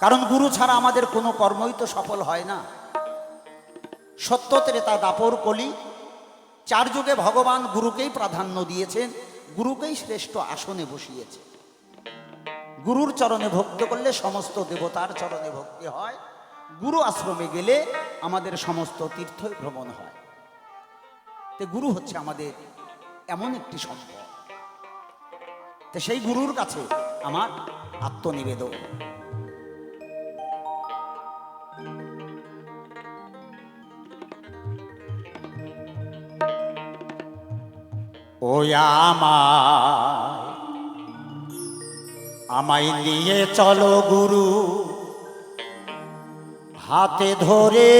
কারণ গুরু ছাড়া আমাদের কোনো কর্মই তো সফল হয় না। সত্য ত্রেতা দাপর কলি, চার যুগে ভগবান গুরুকেই প্রাধান্য দিয়েছেন, গুরুকেই শ্রেষ্ঠ আসনে বসিয়েছে। গুরুর চরণে ভক্তি করলে সমস্ত দেবতার চরণে ভক্তি হয়। গুরু আশ্রমে গেলে আমাদের সমস্ত তীর্থ ভ্রমণ হয়। তো গুরু হচ্ছে আমাদের এমন একটি সম্পদ। তো সেই গুরুর কাছে আমার আত্মনিবেদন। আমায়। নিয়ে চলো গুরু হাতে ধরে।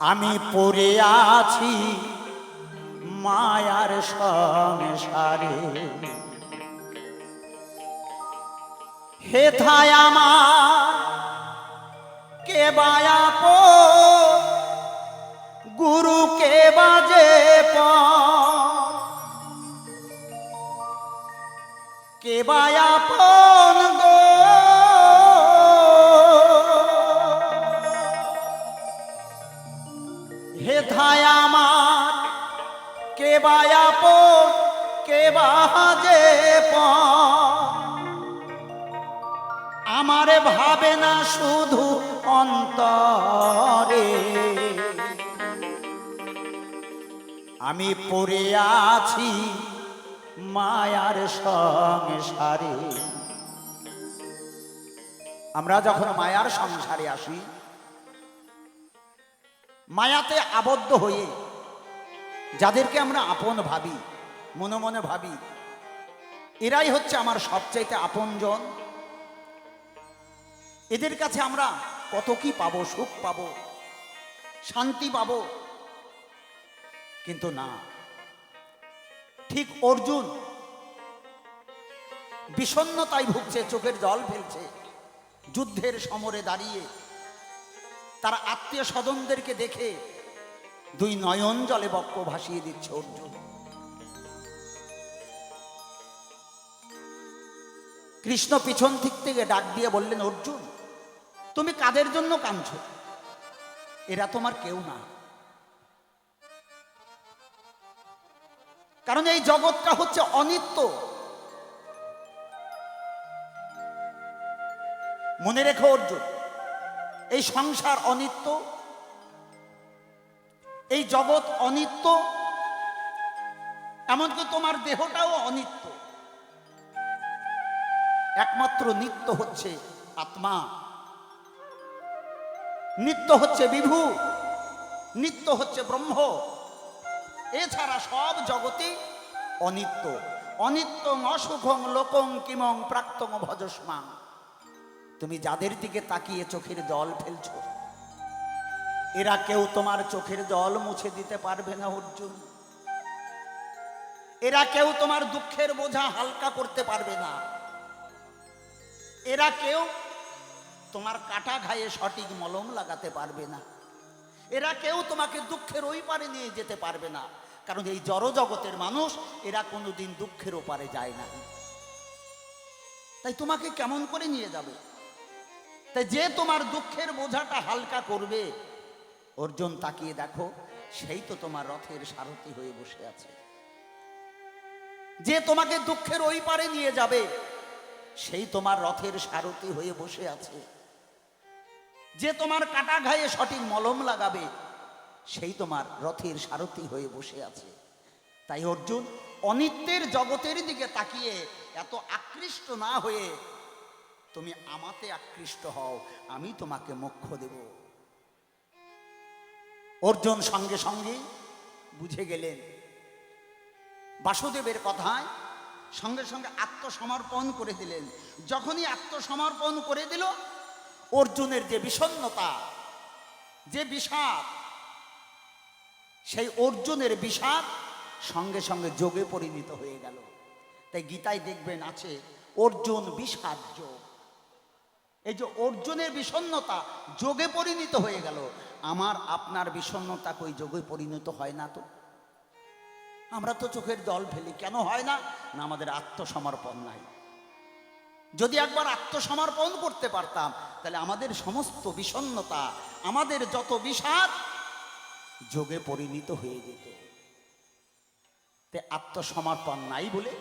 আমি পড়ে আছি মায়ার সংসারে। হেথায় আমার কে বায়াপ গুরু কে বাজে প? কে বায়াপন গো? আমার কে বাজে প? আমারে ভাবে না শুধু অন্তরে। আমি পড়ে আছি মায়ার সংসারে। আমরা যখন মায়ার সংসারে আসি, মায়াতে আবদ্ধ হয়ে যাদেরকে আমরা আপন ভাবি, মনে মনে ভাবি, এরাই হচ্ছে আমার সবচাইতে আপনজন। এদের কাছে আমরা কত কি পাবো, সুখ পাবো, শান্তি পাবো। কিন্তু না, ঠিক অর্জুন বিষণ্নতায় ভুগছে, চোখের জল ফেলছে, যুদ্ধের সমরে দাঁড়িয়ে তার আত্মীয় স্বজনদেরকে দেখে দুই নয়ন জলে বক্ষ ভাসিয়ে দিচ্ছে অর্জুন। কৃষ্ণ পিছন দিক থেকে ডাক দিয়ে বললেন, অর্জুন তুমি কাদের জন্য কাঁদছো? এরা তোমার কেউ না। কারণ এই জগৎটা হচ্ছে অনিত্য। মনে রেখো অর্জুন, এই সংসার অনিত্য, এই জগৎ অনিত্য, এমনকি তোমার দেহটাও অনিত্য। একমাত্র নিত্য হচ্ছে আত্মা। নিত্য হচ্ছে বিভু, নিত্য হচ্ছে ব্রহ্ম। এছাড়া সব জগতে অনিত্য। অনিত্য অসুখং লোকং কিমং প্রাক্তং ভজস্মা। তুমি যাদের দিকে তাকিয়ে চোখের জল ফেলছ, এরা কেউ তোমার চোখের জল মুছে দিতে পারবে না, অর্জুন। এরা কেউ তোমার দুঃখের বোঝা হালকা করতে পারবে না। এরা কেউ তোমার কাটা ঘায়ে সঠিক মলম লাগাতে পারবে না। এরা কেউ তোমাকে দুঃখের ওই পারে নিয়ে যেতে পারবে না। কারণ এই জড় জগতের মানুষ, এরা কোনোদিন দুঃখের ওপারে যায় না। তাই তোমাকে কেমন করে নিয়ে যাবে? তাই যে তোমার দুঃখের বোঝাটা হালকা করবে, অর্জুন তাকিয়ে দেখো, সেই তো তোমার রথের সারথি হয়ে বসে আছে। যে তোমাকে দুঃখের ওই পারে নিয়ে যাবে, সেই তোমার রথের সারথি হয়ে বসে আছে। যে তোমার কাটা ঘায়ে সঠিক মলম লাগাবে, সেই তোমার রথের সারথি হয়ে বসে আছে। তাই অর্জুন অনিত্যের জগতের দিকে তাকিয়ে এত আকৃষ্ট না হয়ে, তুমি আমাতে আকৃষ্ট হও, আমি তোমাকে মোক্ষ দেব। অর্জুন সঙ্গে সঙ্গে বুঝে গেলেন, বাসুদেবের কথায় সঙ্গে সঙ্গে আত্মসমর্পণ করে দিলেন। যখনই আত্মসমর্পণ করে দিল অর্জুনের যে বিষণ্নতা যে বিষাদ, সেই অর্জুনের বিষাদ সঙ্গে সঙ্গে যোগে পরিণত হয়ে গেল। তাই গীতায় দেখবেন আছে, অর্জুন বিষাদ যোগ। এই যে অর্জুনের বিষণ্নতা যোগে পরিণত হয়ে গেল, আমার আপনার বিষণ্নতা কই যোগে পরিণত হয় না তো? আমরা তো চোখের দল ফেলি, কেন হয় না? না আমাদের আত্মসমর্পণ নাই। যদি একবার আত্মসমর্পণ করতে পারতাম, তাহলে আমাদের সমস্ত বিষণ্ণতা, আমাদের যত বিষাদ যোগে পরিণত হয়ে যেত। তে আত্মসমর্পণ নাই বলে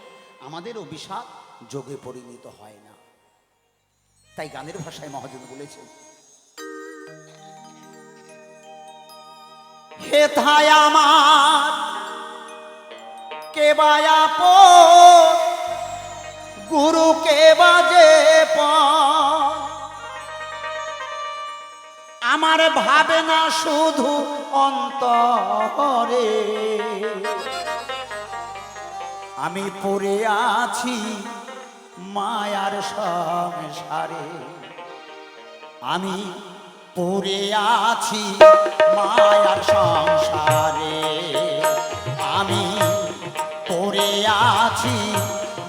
আমাদেরও বিষাদ যোগে পরিণত হয় না। তাই গানের ভাষায় মহাজন বলেছেন, হে থায় আমার, কে বায়া গুরু কে বাজে আমার ভাবে না শুধু অন্তরে। আমি পড়ে আছি মায়ার সংসারে। আমি পড়ে আছি মায়ার সংসারে। আমি পড়ে আছি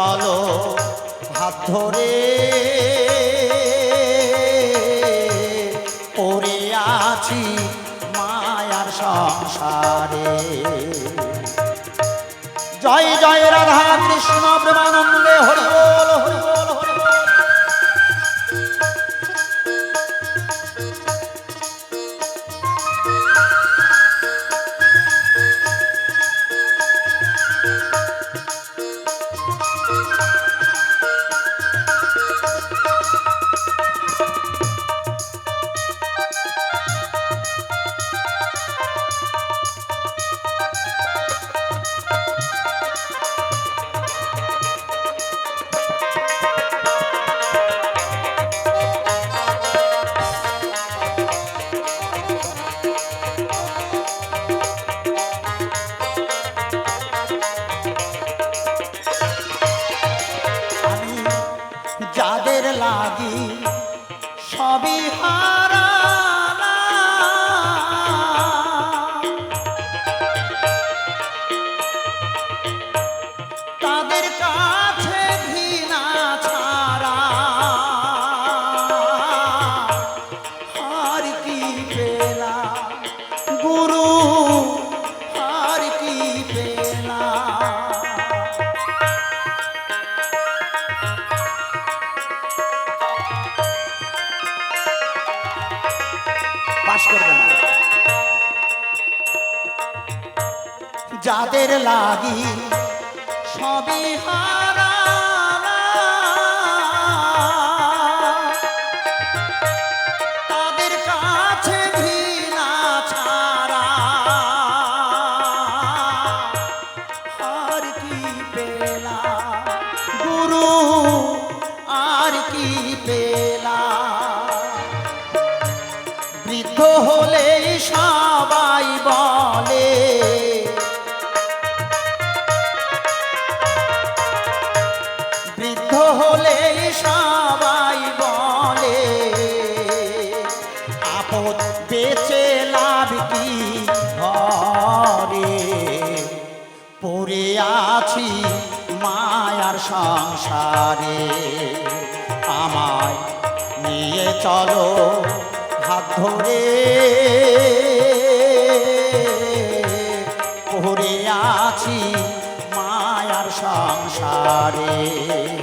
চলো, হাত ধরে। পড়ে আছি মায়ার সংসারে। জয় জয় রাধা কৃষ্ণ প্রেমানন্দে, হরি বল, হরি baby. আছি মায়ার সংসারে। আমায় নিয়ে চলো হাত ধরে। পড়ে আছি মায়ার সংসারে।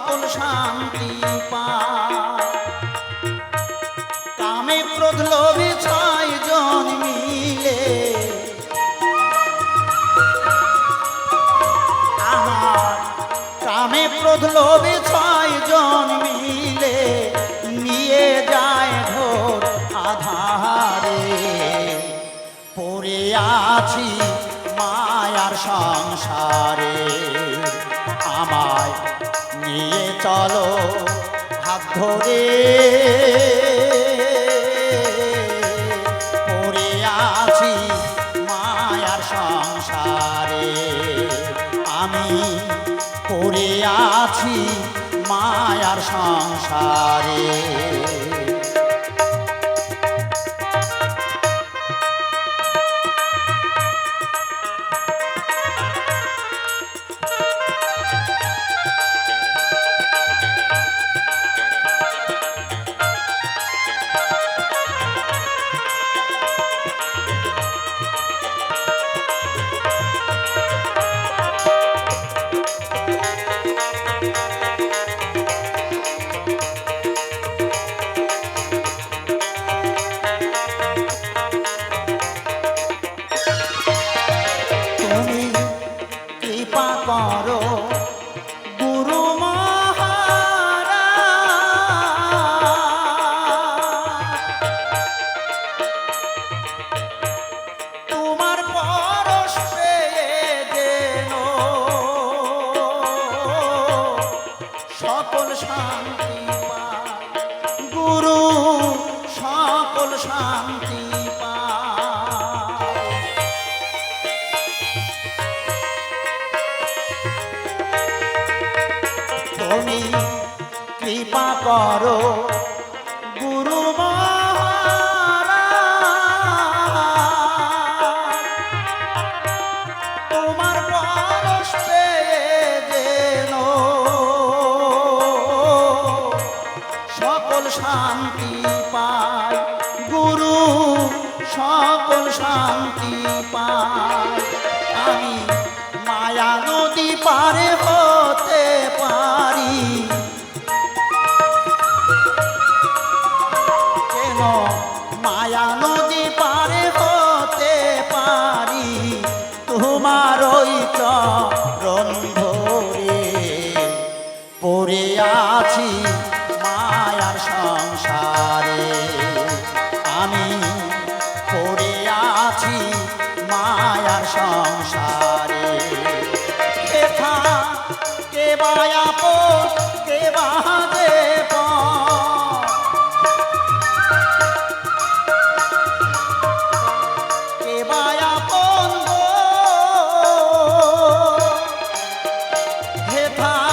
সকল শান্তি পায় কামে ক্রোধ ছয় জন মিলে। কামে ক্রোধ লোভে ছয় জন মিলে। নিয়ে যায় ঘোর আধারে। পড়ে আছি মায়ার সংসারে। আমায় নিয়ে চলো হাত ধরে। পড়ে আছি মায়ার সংসারে। আমি পড়ে আছি মায়ার সংসারে। শান্তি তুমি কৃপা করো গুরু তোমার পরশ যেন সকল শান্তি পায়। গুরু, সকল শান্তি পায়। আমি মায়া নদী পারে হতে পারি। কেন মায়া নদী পারে হতে পারি? তোমার ওই চরণ ধরে পড়ে আছি था